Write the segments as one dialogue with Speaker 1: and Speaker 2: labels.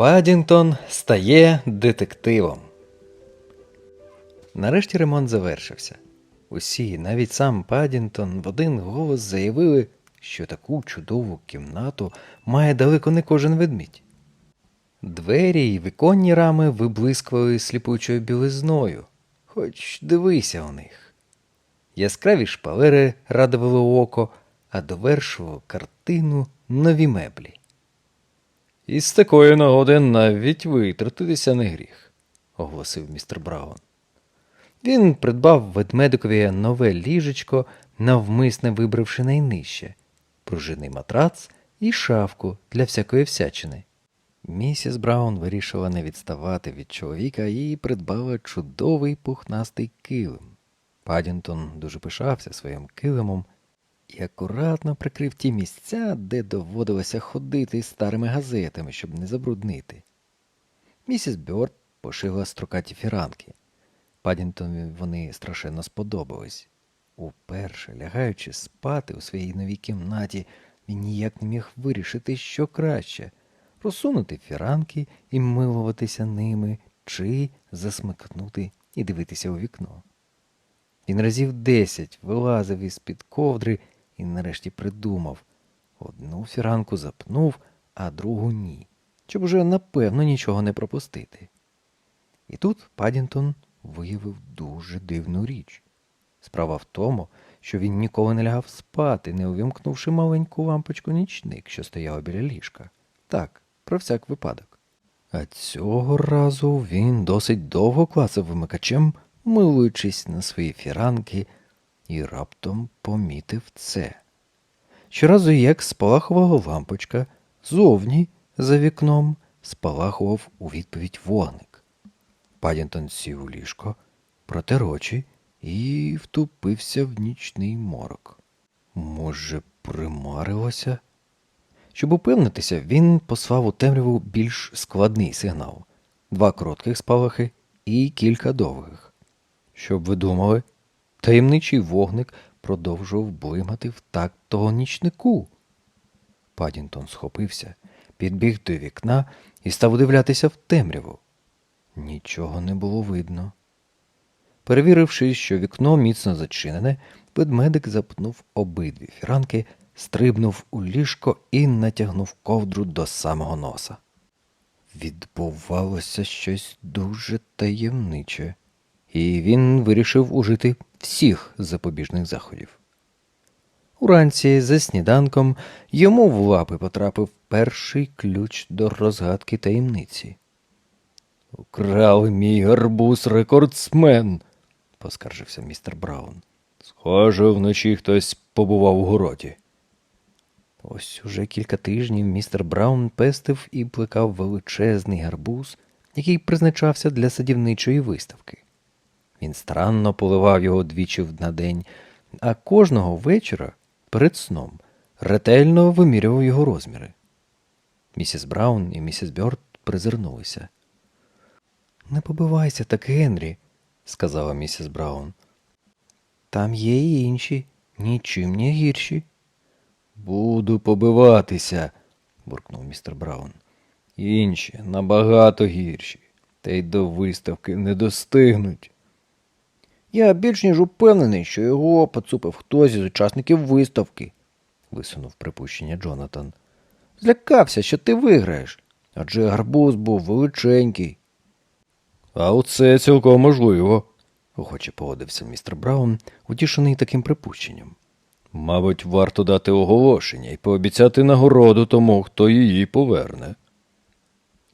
Speaker 1: Падінгтон стає детективом. Нарешті ремонт завершився. Усі, навіть сам Падінгтон, в один голос заявили, що таку чудову кімнату має далеко не кожен ведмідь. Двері й віконні рами виблискували сліпучою білизною, хоч дивися у них. Яскраві шпалери радували око, а довершував картину нові меблі. Із такої нагоди навіть витратитися не гріх, оголосив містер Браун. Він придбав ведмедикові нове ліжечко, навмисне вибравши найнижче, пружинний матрац і шафку для всякої всячини. Місіс Браун вирішила не відставати від чоловіка і придбала чудовий пухнастий килим. Падінтон дуже пишався своїм килимом і акуратно прикрив ті місця, де доводилося ходити старими газетами, щоб не забруднити. Місіс Бьорд пошила строкаті фіранки. Падінтону вони страшенно сподобались. Уперше, лягаючи спати у своїй новій кімнаті, він ніяк не міг вирішити, що краще розсунути фіранки і милуватися ними, чи засмикнути і дивитися у вікно. Він разів десять вилазив із-під ковдри і нарешті придумав одну фіранку запнув, а другу ні, щоб уже напевно нічого не пропустити. І тут Падінтон виявив дуже дивну річ. Справа в тому, що він ніколи не лягав спати, не увімкнувши маленьку лампочку нічник, що стояла біля ліжка. Так, про всяк випадок. А цього разу він досить довго клацав вимикачем, милуючись на свої фіранки, і раптом помітив це. Щоразу, як спалахувала лампочка, зовні, за вікном, спалахував у відповідь вогник. Падінтон сів у ліжко, протер очі і втупився в нічний морок. Може, примарилося? Щоб упевнитися, він послав у темряву більш складний сигнал два коротких спалахи і кілька довгих. Щоб ви думали, таємничий вогник продовжував блимати в такт того нічнику. Падінтон схопився, підбіг до вікна і став удивлятися в темряву. Нічого не було видно. Перевіривши, що вікно міцно зачинене, ведмедик запнув обидві фіранки, стрибнув у ліжко і натягнув ковдру до самого носа. Відбувалося щось дуже таємниче, і він вирішив ужити всіх запобіжних заходів. Уранці за сніданком йому в лапи потрапив перший ключ до розгадки таємниці. Украли мій гарбуз рекордсмен, поскаржився містер Браун. Схоже, вночі хтось побував у городі. Ось уже кілька тижнів містер Браун пестив і плекав величезний гарбуз, який призначався для садівничої виставки. Він старанно поливав його двічі на день, а кожного вечора перед сном ретельно вимірював його розміри. Місіс Браун і місіс Бьорд призирнулися. Не побивайся так, Генрі, сказала місіс Браун. Там є і інші, нічим не гірші. Буду побиватися, буркнув містер Браун. Інші набагато гірші, та й до виставки не достигнуть. Я більш ніж упевнений, що його поцупив хтось із учасників виставки, висунув припущення Джонатан. Злякався, що ти виграєш, адже гарбуз був величенький. А оце цілком можливо, охоче погодився містер Браун, утішений таким припущенням. Мабуть, варто дати оголошення і пообіцяти нагороду тому, хто її поверне.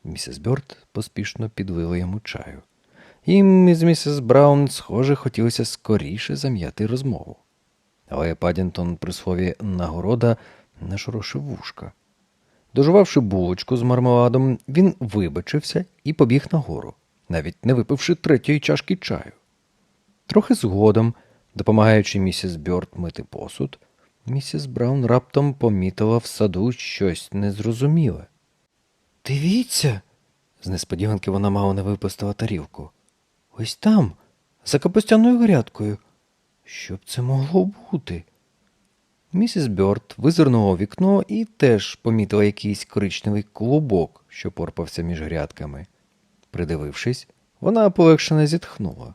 Speaker 1: Місіс Бьорд поспішно підлила йому чаю. Їм із місіс Браун, схоже, хотілося скоріше зам'яти розмову. Але Падінтон при слові нагорода нашорошив вушка. Дожувавши булочку з мармеладом, він вибачився і побіг нагору, навіть не випивши третьої чашки чаю. Трохи згодом, допомагаючи місіс Бьорд мити посуд, місіс Браун раптом помітила в саду щось незрозуміле. Дивіться, з несподіванки вона мало не випустила тарілку. Ось там, за капустяною грядкою. Що б це могло бути? Місіс Бьорд визирнула у вікно і теж помітила якийсь коричневий клубок, що порпався між грядками. Придивившись, вона полегшено зітхнула.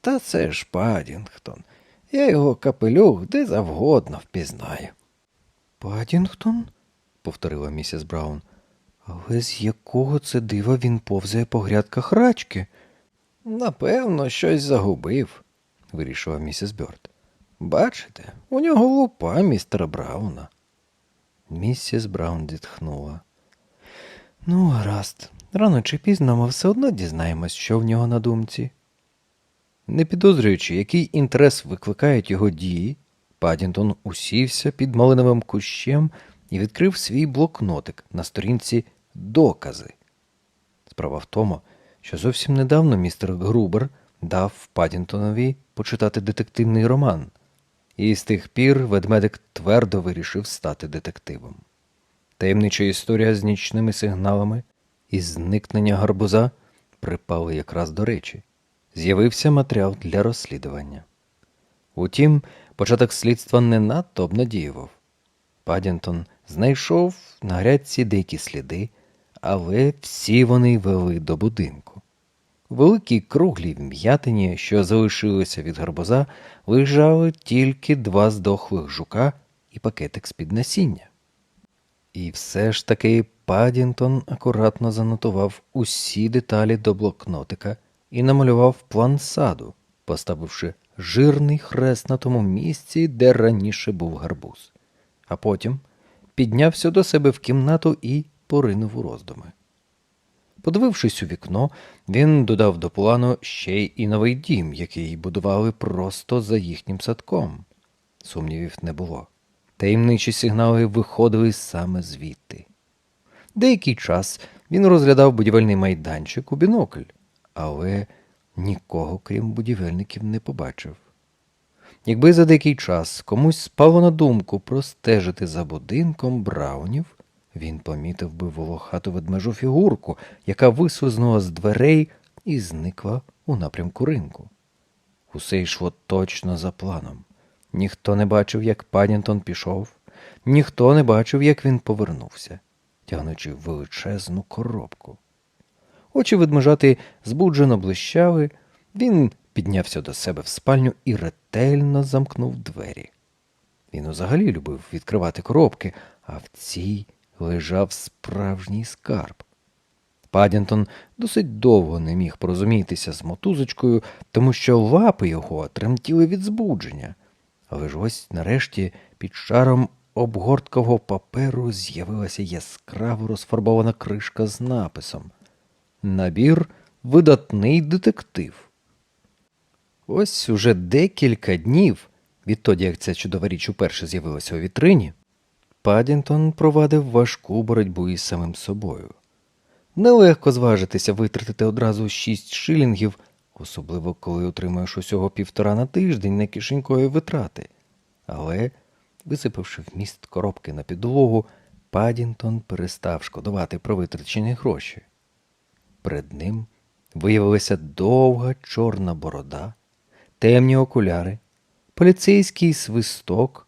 Speaker 1: Та це ж Падінгтон. Я його капелюх де завгодно впізнаю. Падінгтон? повторила місіс Браун. Але з якого це дива він повзає по грядках рачки? Напевно, щось загубив, вирішила місіс Бьорд. Бачите, у нього лупа містера Брауна. Місіс Браун зітхнула. Ну, гаразд, рано чи пізно ми все одно дізнаємось, що в нього на думці. Не підозрюючи, який інтерес викликають його дії, Падінтон усівся під малиновим кущем і відкрив свій блокнотик на сторінці Докази. Справа в тому, що зовсім недавно містер Грубер дав Падінтонові почитати детективний роман, і з тих пір ведмедик твердо вирішив стати детективом. Таємнича історія з нічними сигналами і зникнення гарбуза припали якраз до речі. З'явився матеріал для розслідування. Утім, початок слідства не надто обнадіював. Падінтон знайшов на грядці деякі сліди, але всі вони вели до будинку. Великій круглій вм'ятині, що залишилося від гарбуза, лежали тільки два здохлих жука і пакетик з-під насіння. І все ж таки Падінтон акуратно занотував усі деталі до блокнотика і намалював план саду, поставивши жирний хрест на тому місці, де раніше був гарбуз. А потім піднявся до себе в кімнату і поринув у роздуми. Подивившись у вікно, він додав до плану ще й і новий дім, який будували просто за їхнім садком. Сумнівів не було. Таємничі сигнали виходили саме звідти. Деякий час він розглядав будівельний майданчик у бінокль, але нікого, крім будівельників, не побачив. Якби за деякий час комусь спало на думку простежити за будинком Браунів, він помітив би волохату ведмежу фігурку, яка вислизнула з дверей і зникла у напрямку ринку. Усе йшло точно за планом. Ніхто не бачив, як Падінтон пішов, ніхто не бачив, як він повернувся, тягнучи величезну коробку. Очі ведмежати збуджено блищали, він піднявся до себе в спальню і ретельно замкнув двері. Він взагалі любив відкривати коробки, а в цій лежав справжній скарб. Падінтон досить довго не міг порозумітися з мотузочкою, тому що лапи його тремтіли від збудження. Але ж ось нарешті під шаром обгорткового паперу з'явилася яскраво розфарбована кришка з написом Набір видатний детектив. Ось уже декілька днів, відтоді як ця чудова річ уперше з'явилася у вітрині, Падінтон провадив важку боротьбу із самим собою. Нелегко зважитися витратити одразу шість шилінгів, особливо коли отримуєш усього півтора на тиждень на кишенькові витрати. Але, висипавши вміст коробки на підлогу, Падінтон перестав шкодувати про витрачені гроші. Перед ним виявилася довга чорна борода, темні окуляри, поліцейський свисток,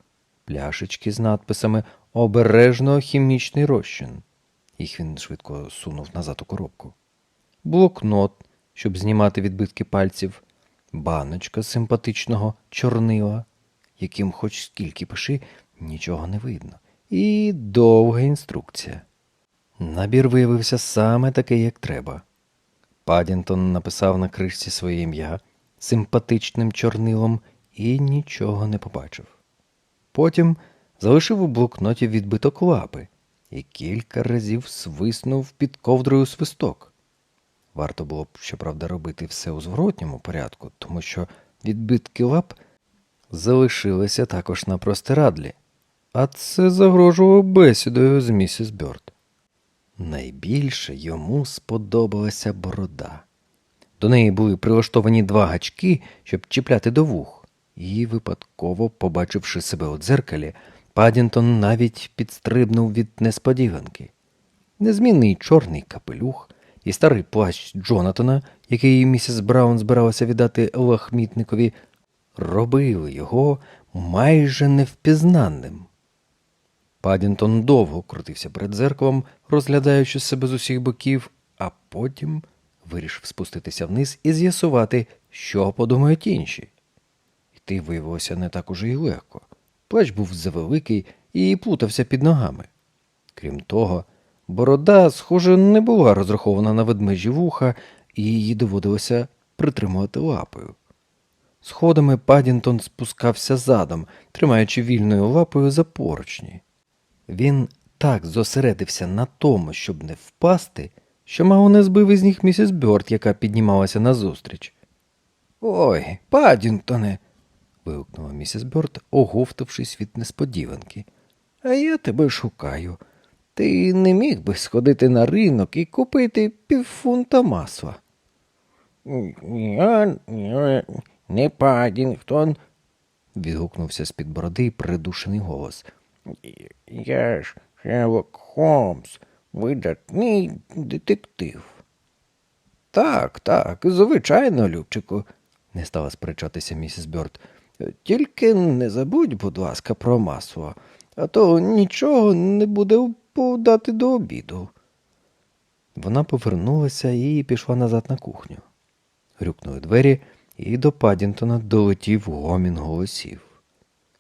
Speaker 1: пляшечки з надписами Обережно хімічний розчин. Їх він швидко сунув назад у коробку. Блокнот, щоб знімати відбитки пальців, баночка симпатичного чорнила, яким хоч скільки пиши, нічого не видно, і довга інструкція. Набір виявився саме такий, як треба. Падінтон написав на кришці своє ім'я симпатичним чорнилом і нічого не побачив. Потім залишив у блокноті відбиток лапи і кілька разів свиснув під ковдрою свисток. Варто було б, щоправда, робити все у зворотньому порядку, тому що відбитки лап залишилися також на простирадлі, а це загрожувало бесідою з місіс Бьорд. Найбільше йому сподобалася борода. До неї були прилаштовані два гачки, щоб чіпляти до вух, і, випадково, побачивши себе у дзеркалі, Падінтон навіть підстрибнув від несподіванки. Незмінний чорний капелюх і старий плащ Джонатана, який місіс Браун збиралася віддати лахмітникові, робили його майже невпізнанним. Падінтон довго крутився перед зеркалом, розглядаючи себе з усіх боків, а потім вирішив спуститися вниз і з'ясувати, що подумають інші. Йти виявилося не так уже й легко. Плащ був завеликий і плутався під ногами. Крім того, борода, схоже, не була розрахована на ведмежі вуха, і її доводилося притримувати лапою. Сходами Падінтон спускався задом, тримаючи вільною лапою за поручні. Він так зосередився на тому, щоб не впасти, що мало не збив із ніг місіс Бьорд, яка піднімалася назустріч. Ой, Падінтоне. Вигукнула місіс Бьорд, оговтавшись від несподіванки. А я тебе шукаю. Ти не міг би сходити на ринок і купити півфунта масла.
Speaker 2: Я не, Падінгтон.
Speaker 1: відгукнувся з-під бороди придушений голос.
Speaker 2: Я ж Шерлок Холмс, видатний детектив.
Speaker 1: Так, так, звичайно, Любчику, не стала сперечатися місіс Бьорд. Тільки не забудь, будь ласка, про масло, а то нічого не буде подати до обіду. Вона повернулася і пішла назад на кухню. Грюкнули двері, і до Падінтона долетів гомін голосів.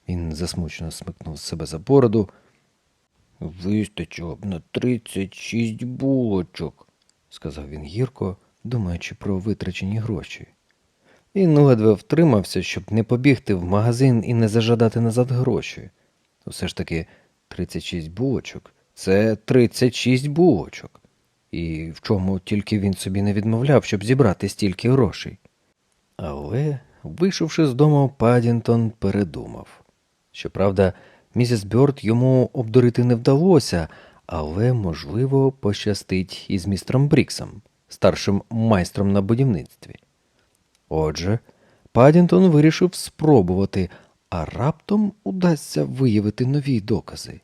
Speaker 1: Він засмучено смикнув себе за бороду. Вистачило б на тридцять шість булочок, сказав він гірко, думаючи про витрачені гроші. Він ледве втримався, щоб не побігти в магазин і не зажадати назад гроші. Усе ж таки 36 булочок це 36 булочок. І в чому тільки він собі не відмовляв, щоб зібрати стільки грошей. Але, вийшовши з дому, Падінтон передумав. Щоправда, місіс Бьорд йому обдурити не вдалося, але, можливо, пощастить із містером Бріксом, старшим майстром на будівництві. Отже, Падінтон вирішив спробувати, а раптом удасться виявити нові докази.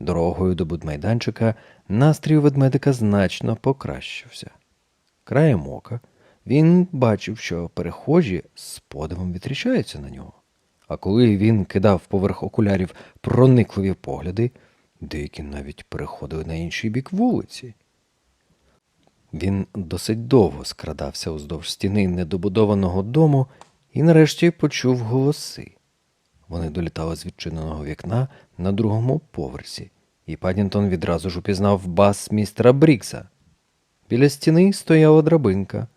Speaker 1: Дорогою до будмайданчика настрій ведмедика значно покращився. Краєм ока він бачив, що перехожі з подивом відрічаються на нього. А коли він кидав поверх окулярів проникливі погляди, деякі навіть переходили на інший бік вулиці. Він досить довго скрадався уздовж стіни недобудованого дому і нарешті почув голоси. Вони долітали з відчиненого вікна на другому поверсі, і Падінтон відразу ж упізнав бас містера Брікса. Біля стіни стояла драбинка.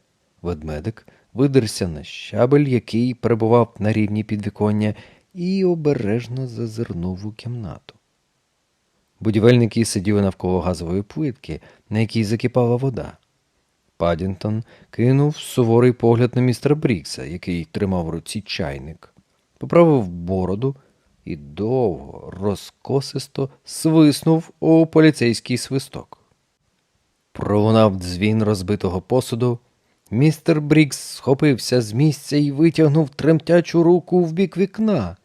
Speaker 1: Ведмедик видерся на щабель, який перебував на рівні підвіконня, і обережно зазирнув у кімнату. Будівельники сиділи навколо газової плитки, на якій закипала вода. Падінтон кинув суворий погляд на містера Брікса, який тримав в руці чайник, поправив бороду і довго, розкосисто свиснув у поліцейський свисток. Пролунав дзвін розбитого посуду. Містер Брікс схопився з місця і витягнув тремтячу руку в бік вікна.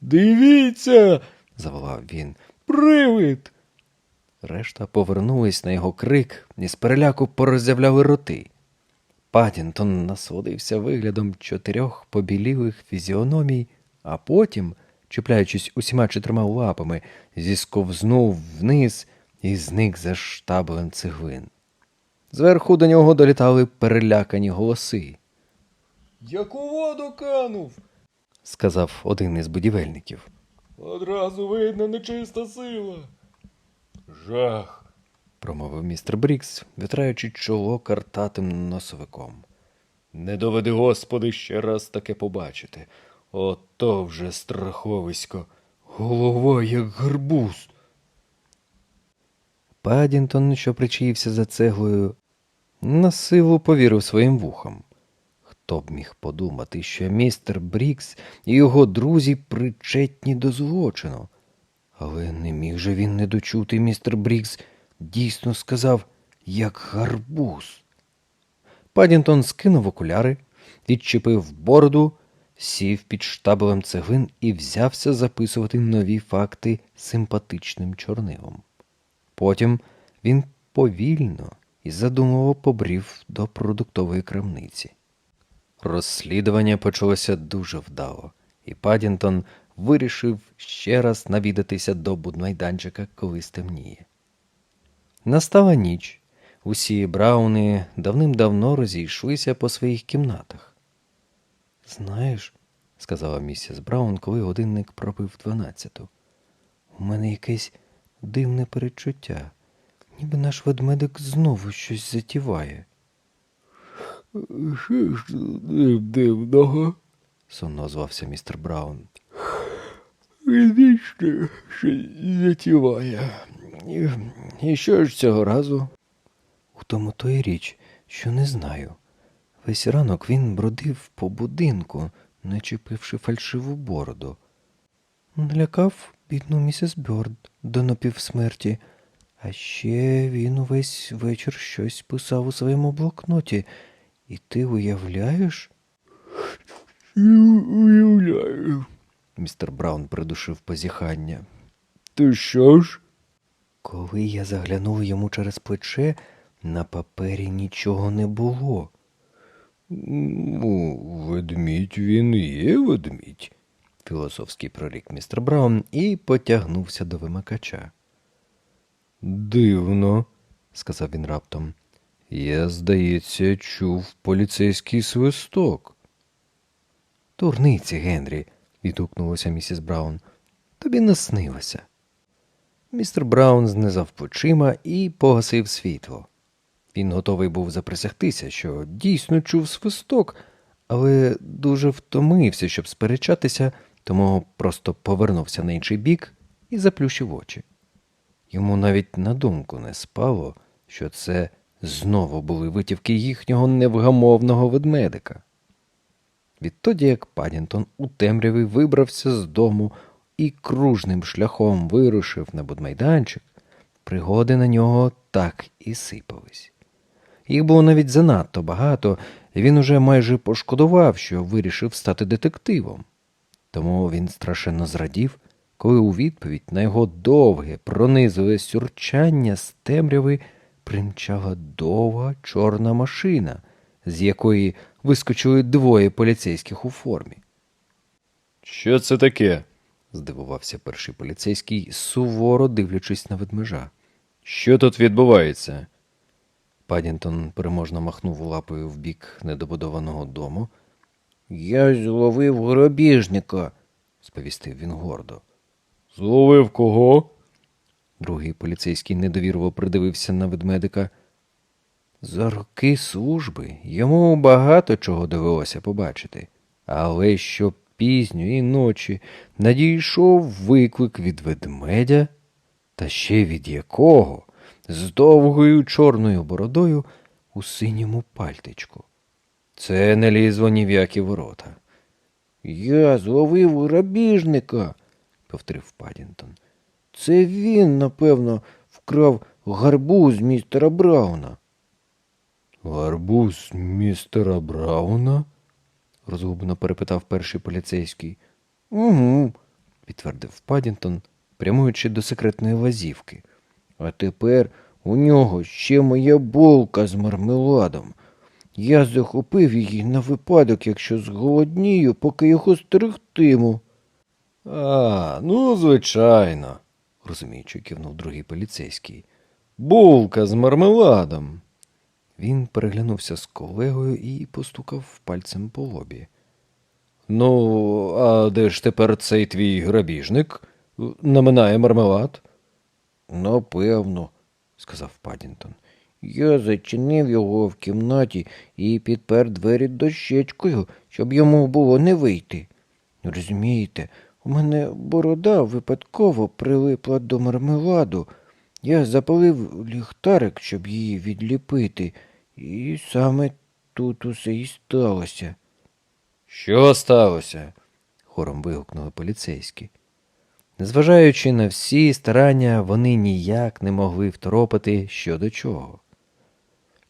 Speaker 2: Дивіться,
Speaker 1: заволав він.
Speaker 2: привид.
Speaker 1: Решта повернулись на його крик і з переляку пороззявляли роти. Падінтон насолодився виглядом чотирьох побілілих фізіономій, а потім, чіпляючись усіма чотирма лапами, зісковзнув вниз і зник за штаблем цеглин. Зверху до нього долітали перелякані голоси,
Speaker 2: Як у воду канув.
Speaker 1: сказав один із будівельників.
Speaker 2: Одразу видно нечиста сила. Жах.
Speaker 1: промовив містер Брікс, витраючи чоло картатим носовиком.
Speaker 2: Не доведи, Господи, ще раз таке побачити. Ото вже страховисько. Голова, як гарбуз.
Speaker 1: Падінтон, що причаївся за цеглою, на силу повірив своїм вухам. Хто б міг подумати, що містер Брікс і його друзі причетні до злочину. Але не міг же він не дочути, містер Брікс дійсно сказав, як гарбуз. Падінтон скинув окуляри, відчепив бороду, сів під штабелем цеглин і взявся записувати нові факти симпатичним чорнилом. Потім він повільно і задумливо побрів до продуктової крамниці. Розслідування почалося дуже вдало, і Падінтон вирішив ще раз навідатися до будмайданчика, коли стемніє. Настала ніч. Усі брауни давним-давно розійшлися по своїх кімнатах. Знаєш, сказала місіс Браун, коли годинник пробив дванадцяту. У мене якесь дивне перечуття, ніби наш ведмедик знову щось затіває.
Speaker 2: Що ж дивного?
Speaker 1: сонно озвався містер Браун.
Speaker 2: Вічно що затіває. І, і що ж цього разу?
Speaker 1: У тому то й річ, що не знаю. Весь ранок він бродив по будинку, начепивши фальшиву бороду. Налякав бідну місіс Бьорд до напівсмерті, а ще він увесь вечір щось писав у своєму блокноті. І ти уявляєш?
Speaker 2: Уявляю.
Speaker 1: Містер Браун придушив позіхання.
Speaker 2: То що ж?
Speaker 1: Коли я заглянув йому через плече, на папері нічого не було.
Speaker 2: Ну, ведмідь він є ведмідь.
Speaker 1: філософський прорік містер Браун і потягнувся до вимикача.
Speaker 2: Дивно,
Speaker 1: Сказав він раптом.
Speaker 2: я, здається, чув поліцейський свисток.
Speaker 1: Турниці, Генрі, відгукнулася місіс Браун. Тобі наснилося. Містер Браун знизав плечима і погасив світло. Він готовий був заприсягтися, що дійсно чув свисток, але дуже втомився, щоб сперечатися, тому просто повернувся на інший бік і заплющив очі. Йому навіть на думку не спало, що це знову були витівки їхнього невгамовного ведмедика. Відтоді, як Падінтон у темряві вибрався з дому і кружним шляхом вирушив на будмайданчик, пригоди на нього так і сипались. Їх було навіть занадто багато, і він уже майже пошкодував, що вирішив стати детективом. Тому він страшенно зрадів, коли у відповідь на його довге, пронизове сюрчання з темряви примчала довга чорна машина, з якої вискочили двоє поліцейських у формі.
Speaker 2: Що це таке?
Speaker 1: Здивувався перший поліцейський, суворо дивлячись на ведмежа.
Speaker 2: Що тут відбувається?
Speaker 1: Падінтон переможно махнув лапою в бік недобудованого дому. Я зловив гробіжника, сповістив він гордо.
Speaker 2: Зловив кого?
Speaker 1: Другий поліцейський недовірливо придивився на ведмедика. За роки служби йому багато чого довелося побачити, але що пізньої ночі надійшов виклик від ведмедя, та ще від якого з довгою чорною бородою у синьому пальтичку. Це не лізло ні в які ворота. Я зловив грабіжника, повторив Падінтон. Це він, напевно, вкрав гарбуз містера Брауна.
Speaker 2: Гарбуз містера Брауна?
Speaker 1: розгублено перепитав перший поліцейський. Угу, підтвердив Падінтон, прямуючи до секретної лазівки. А тепер у нього ще моя булка з мармеладом. Я захопив її на випадок, якщо зголоднію, поки його стерегтиму.
Speaker 2: А, ну, звичайно,
Speaker 1: розуміючи, кивнув другий поліцейський.
Speaker 2: булка з мармеладом.
Speaker 1: Він переглянувся з колегою і постукав пальцем по лобі.
Speaker 2: Ну, а де ж тепер цей твій грабіжник? Наминає мармелад?
Speaker 1: Напевно, сказав Падінтон. Я зачинив його в кімнаті і підпер двері дощечкою, щоб йому було не вийти. Розумієте, у мене борода випадково прилипла до мармеладу. Я запалив ліхтарик, щоб її відліпити, і саме тут усе і сталося.
Speaker 2: Що сталося?
Speaker 1: хором вигукнули поліцейські. Незважаючи на всі старання, вони ніяк не могли второпати що до чого.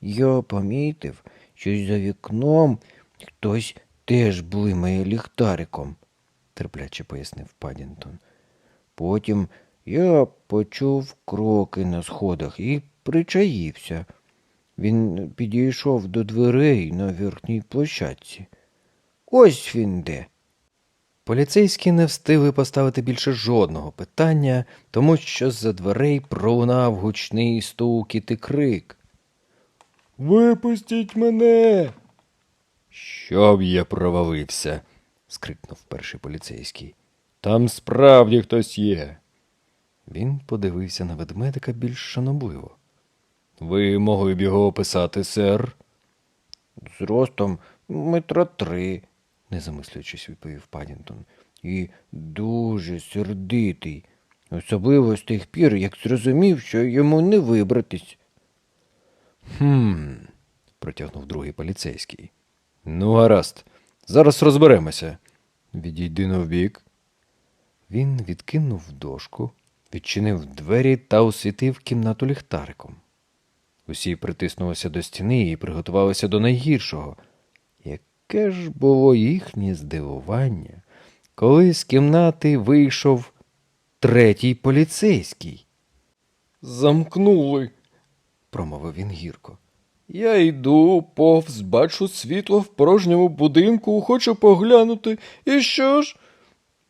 Speaker 1: Я помітив, що за вікном хтось теж блимає ліхтариком, терпляче пояснив Падінтон. Потім я почув кроки на сходах і причаївся. Він підійшов до дверей на верхній площадці. Ось він де. Поліцейські не встигли поставити більше жодного питання, тому що з-за дверей пролунав гучний стукіт і крик.
Speaker 2: Випустіть мене. Щоб я провалився,
Speaker 1: скрикнув перший поліцейський.
Speaker 2: там справді хтось є.
Speaker 1: Він подивився на ведмедика більш шанобливо.
Speaker 2: Ви могли б його описати, сер?
Speaker 1: Зростом метра три, не замислюючись, відповів Падінтон. І дуже сердитий, особливо з тих пір, як зрозумів, що йому не вибратись.
Speaker 2: Хм, протягнув другий поліцейський. Ну, гаразд, зараз розберемося. Відійди навбік.
Speaker 1: Він відкинув дошку, відчинив двері та освітив кімнату ліхтариком. Усі притиснулися до стіни і приготувалися до найгіршого. Яке ж було їхнє здивування, коли з кімнати вийшов третій поліцейський,
Speaker 2: Замкнули.
Speaker 1: промовив він гірко.
Speaker 2: Я йду повз, бачу світло в порожньому будинку, хочу поглянути. І що ж?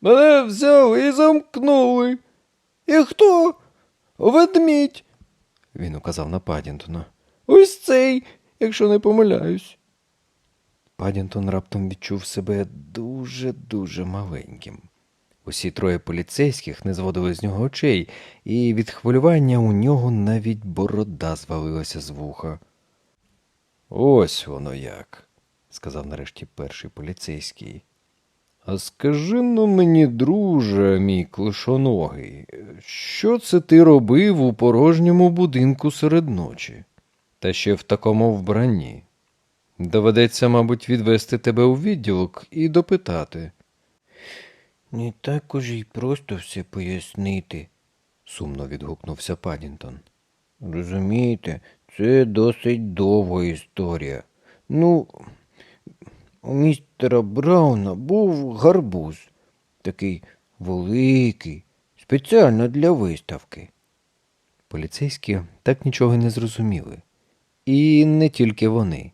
Speaker 2: Мене взяли і замкнули. І хто? Ведмідь.
Speaker 1: Він указав на Падінтона.
Speaker 2: Ось цей, якщо не помиляюсь.
Speaker 1: Падінтон раптом відчув себе дуже-дуже маленьким. Усі троє поліцейських не зводили з нього очей, і від хвилювання у нього навіть борода звалилася з вуха. Ось воно як, сказав нарешті перший поліцейський. А скажи ну мені, друже, мій клишоногий, що це ти робив у порожньому будинку серед ночі? Та ще в такому вбранні. Доведеться, мабуть, відвести тебе у відділок і допитати. Не так уже й просто все пояснити, сумно відгукнувся Падінтон. Розумієте, це досить довга історія. Ну, у містера Брауна був гарбуз, такий великий, спеціально для виставки. Поліцейські так нічого не зрозуміли. І не тільки вони.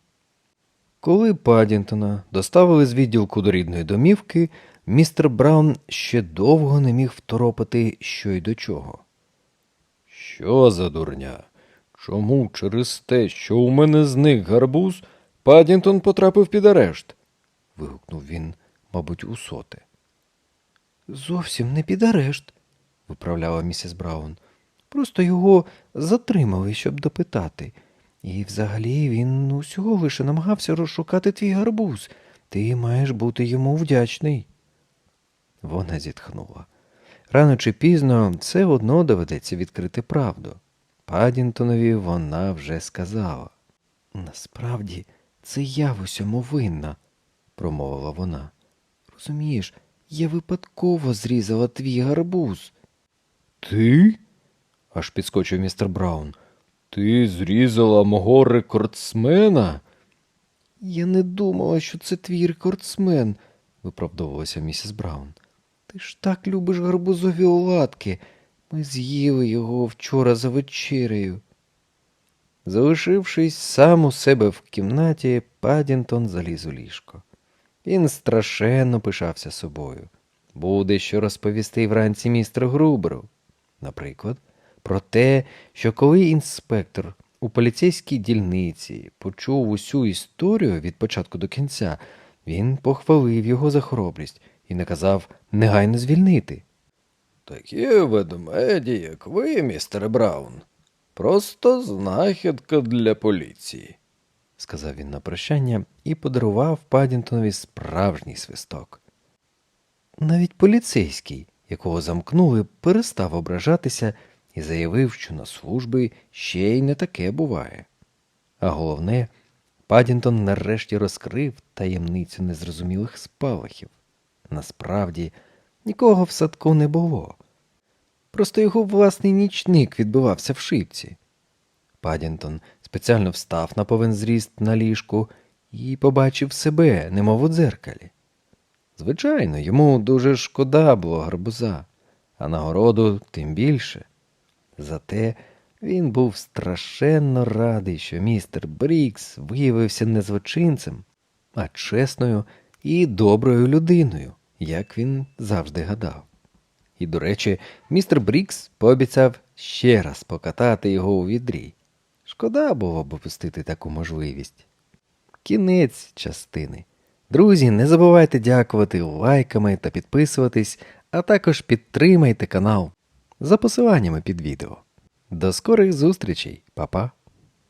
Speaker 1: Коли Падінтона доставили з відділку до рідної домівки, містер Браун ще довго не міг второпати, що й до чого.
Speaker 2: Що за дурня? Чому через те, що у мене зник гарбуз, Падінтон потрапив під арешт?
Speaker 1: Вигукнув він, мабуть, у соте. Зовсім не під арешт, виправляла місіс Браун. Просто його затримали, щоб допитати. І взагалі він усього лише намагався розшукати твій гарбуз. Ти маєш бути йому вдячний. Вона зітхнула. Рано чи пізно все одно доведеться відкрити правду. Падінтонові вона вже сказала. Насправді, це я в усьому винна, промовила вона. Розумієш, я випадково зрізала твій гарбуз.
Speaker 2: Ти? аж підскочив містер Браун. Ти зрізала мого рекордсмена?
Speaker 1: Я не думала, що це твій рекордсмен, виправдовувалася місіс Браун. Ти ж так любиш гарбузові оладки. Ми з'їли його вчора за вечерею. Залишившись сам у себе в кімнаті, Падінтон заліз у ліжко. Він страшенно пишався собою. Буде що розповісти вранці містеру Груберу. Наприклад, про те, що коли інспектор у поліцейській дільниці почув усю історію від початку до кінця, він похвалив його за хоробрість і наказав негайно звільнити.
Speaker 2: Такі ведмеді, як ви, містере Браун. Просто знахідка для поліції.
Speaker 1: Сказав він на прощання і подарував Падінтонові справжній свисток. Навіть поліцейський, якого замкнули, перестав ображатися і заявив, що на службі ще й не таке буває. А головне, Падінтон нарешті розкрив таємницю незрозумілих спалахів. Насправді, нікого в садку не було. Просто його власний нічник відбивався в шибці. Падінтон спеціально встав на повен зріст на ліжку і побачив себе, немов у дзеркалі. Звичайно, йому дуже шкода було гарбуза, а нагороду тим більше. Зате він був страшенно радий, що містер Брікс виявився не злочинцем, а чесною і доброю людиною, як він завжди гадав. І, до речі, містер Брікс пообіцяв ще раз покатати його у відрі. Шкода було б опустити таку можливість. Кінець частини. Друзі, не забувайте дякувати лайками та підписуватись, а також підтримайте канал за посиланнями під відео. До скорих зустрічей, Па-па!